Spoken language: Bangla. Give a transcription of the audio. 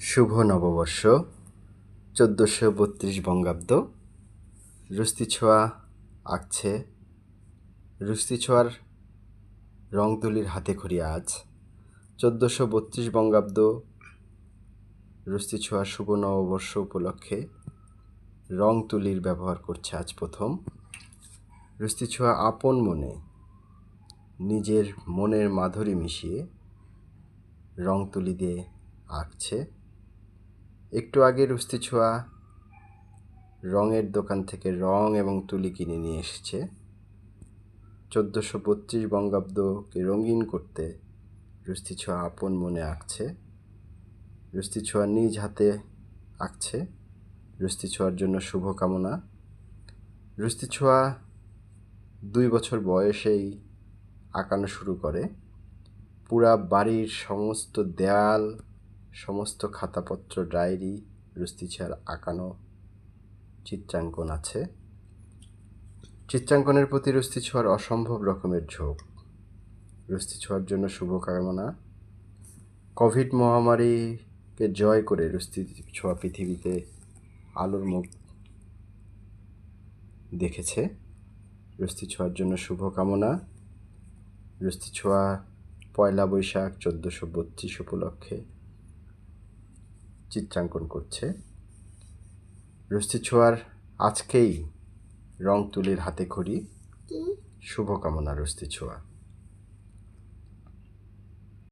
শুভ নববর্ষ, চোদ্দোশো বত্রিশ বঙ্গাব্দ। রুস্তি ছোঁয়া আঁকছে রুস্তি ছোঁয়ার রং তুলির হাতে খড়ি আজ। চোদ্দোশো বত্রিশ বঙ্গাব্দ, রুস্তি ছোঁয়া শুভ নববর্ষ উপলক্ষে রং তুলির ব্যবহার করছে আজ প্রথম। রুস্তি ছোঁয়া আপন মনে, নিজের মনের মাধুরী মিশিয়ে রং তুলি দিয়ে আঁকছে একটু আগে রুস্তি ছোঁয়া রঙের দোকান থেকে রং এবং তুলি কিনে নিয়ে এসেছে। চোদ্দোশো বত্রিশ বঙ্গাব্দকে রঙিন করতে রুস্তি ছোঁয়া আপন মনে আঁকছে। রুস্তি ছোঁয়া নিজ হাতে আঁকছে। রুস্তি ছোঁয়ার জন্য শুভকামনা। রুস্তি ছোঁয়া দুই বছর বয়সেই আঁকানো শুরু করে। পুরা বাড়ির সমস্ত দেয়াল সমস্ত খাতাপত্র, ডায়েরি রুস্তি ছোঁয়ার আঁকানো চিত্রাঙ্কন আছে। চিত্রাঙ্কনের প্রতি রুস্তি ছোঁয়ার অসম্ভব রকমের ঝোঁক। রুস্তি ছোঁয়ার জন্য শুভকামনা। কোভিড মহামারীকে জয় করে রুস্তি ছোঁয়া পৃথিবীতে আলোর মুখ দেখেছে। রুস্তি ছোঁয়ার জন্য শুভকামনা। রুস্তি ছোঁয়া পয়লা বৈশাখ চোদ্দোশো বত্রিশ উপলক্ষে চিত্রাঙ্কন করছে। রুস্তি ছোঁয়ার আজকেই রং তুলির হাতে খড়ি শুভকামনা রুস্তি ছোঁয়া।